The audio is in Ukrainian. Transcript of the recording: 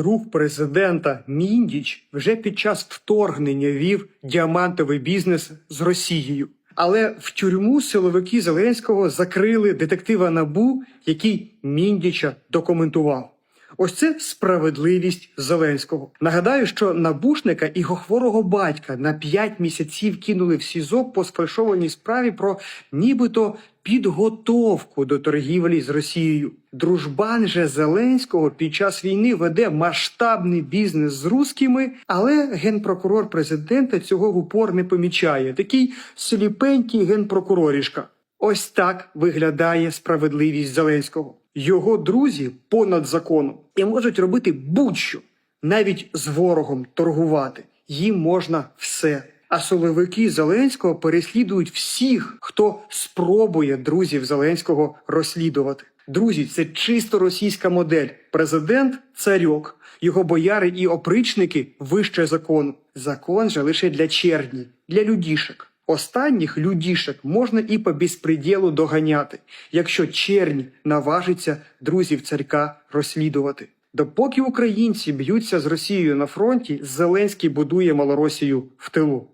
друг президента Міндіч вже під час вторгнення вів діамантовий бізнес з Росією. Але в тюрму силовики Зеленського закрили детектива Набу, який Міндіча документував. Ось це справедливість Зеленського. Нагадаю, що набушника і його хворого батька на 5 місяців кинули в СІЗО по сфальшованій справі про нібито підготовку до торгівлі з Росією. Дружбан же Зеленського під час війни веде масштабний бізнес з рускими, але генпрокурор президента цього в упор не помічає. Такий сліпенький генпрокурорішка. Ось так виглядає справедливість Зеленського. Його друзі понад законом і можуть робити будь-що, навіть з ворогом торгувати. Їм можна все. А силовики Зеленського переслідують всіх, хто спробує друзів Зеленського розслідувати. Друзі, це чисто російська модель. Президент царьок, його бояри і опричники вище закону. Закон же лише для черні, для людішек. Останніх людішек можна і по безпреділу доганяти, якщо чернь наважиться друзів царька розслідувати. Допоки українці б'ються з Росією на фронті, Зеленський будує Малоросію в тилу.